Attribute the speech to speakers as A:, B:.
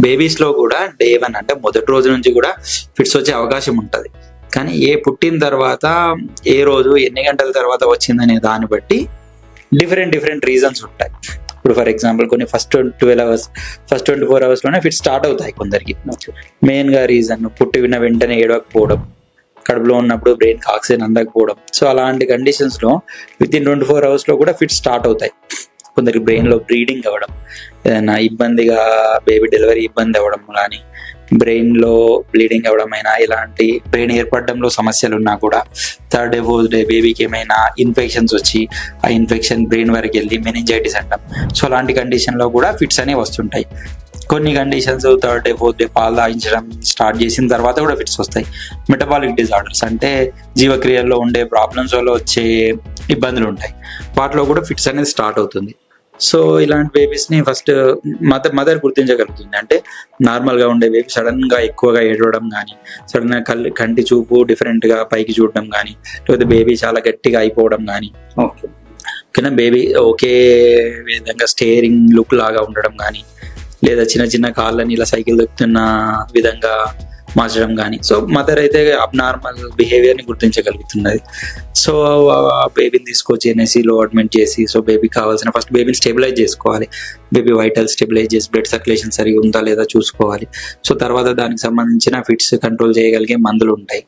A: బేబీస్లో కూడా day one అంటే మొదటి రోజు నుంచి కూడా ఫిట్స్ వచ్చే అవకాశం ఉంటుంది. కానీ ఏ పుట్టిన తర్వాత ఏ రోజు ఎన్ని గంటల తర్వాత వచ్చిందనే దాన్ని బట్టి డిఫరెంట్ డిఫరెంట్ రీజన్స్ ఉంటాయి. ఇప్పుడు ఫర్ ఎగ్జాంపుల్ కొన్ని first twelve hours first twenty four అవర్స్లోనే fit start అవుతాయి కొందరికి. మెయిన్గా రీజన్ పుట్టి విన్న వెంటనే ఏడవకపోవడం కడుపులో ఉన్నప్పుడు బ్రెయిన్ ఆక్సిజన్ అందకపోవడం. సో అలాంటి కండిషన్స్లో విత్ ఇన్ ట్వంటీ ఫోర్ అవర్స్లో కూడా ఫిట్ స్టార్ట్ అవుతాయి. కొందరికి బ్రెయిన్లో బ్రీడింగ్ అవ్వడం ఏదైనా ఇబ్బందిగా బేబీ డెలివరీ ఇబ్బంది అవ్వడం కానీ బ్రెయిన్లో బ్లీడింగ్ అవ్వడం అయినా ఇలాంటి బ్రెయిన్ ఏర్పడడంలో సమస్యలు ఉన్నా కూడా థర్డ్ డే ఫోర్త్ డే బేబీకి ఏమైనా ఇన్ఫెక్షన్స్ వచ్చి ఆ ఇన్ఫెక్షన్ బ్రెయిన్ వరకు వెళ్ళి మెనింజైటిస్ అంటాం. సో అలాంటి కండిషన్లో కూడా ఫిట్స్ అనేవి వస్తుంటాయి. కొన్ని conditions third day fourth day పాలు తాగించడం స్టార్ట్ చేసిన తర్వాత కూడా ఫిట్స్ వస్తాయి. మెటబాలిక్ డిజార్డర్స్ అంటే జీవక్రియల్లో ఉండే ప్రాబ్లమ్స్ వల్ల వచ్చే ఇబ్బందులు ఉంటాయి. వాటిలో కూడా ఫిట్స్ అనేది స్టార్ట్ అవుతుంది. సో ఇలాంటి బేబీస్ని ఫస్ట్ మదర్ మదర్ గుర్తించగలుగుతుంది. అంటే నార్మల్గా ఉండే బేబీ సడన్గా ఎక్కువగా ఏడవడం కానీ సడన్గా కళ్ళు కంటి చూపు డిఫరెంట్గా పైకి చూడడం కానీ లేకపోతే బేబీ చాలా గట్టిగా అయిపోవడం కానీ
B: ఓకే.
A: ఓకేనా? బేబీ ఒకే విధంగా స్టేరింగ్ లుక్ లాగా ఉండడం కానీ లేదా చిన్న చిన్న కాళ్ళని ఇలా సైకిల్ దొక్కుతున్న విధంగా మార్చడం కానీ. సో మదర్ అయితే అబ్నార్మల్ బిహేవియర్ని గుర్తించగలుగుతున్నది. సో బేబీని తీసుకొచ్చి ఎన్ఎస్సీలో అడ్మిట్ చేసి సో బేబీకి కావాల్సిన ఫస్ట్ బేబీని స్టెబిలైజ్ చేసుకోవాలి. బేబీ వైటల్ స్టెబిలైజ్ చేసి బ్లడ్ సర్క్యులేషన్ సరిగా ఉందా లేదా చూసుకోవాలి. సో తర్వాత దానికి సంబంధించిన ఫిట్స్ కంట్రోల్ చేయగలిగే మందులు ఉంటాయి.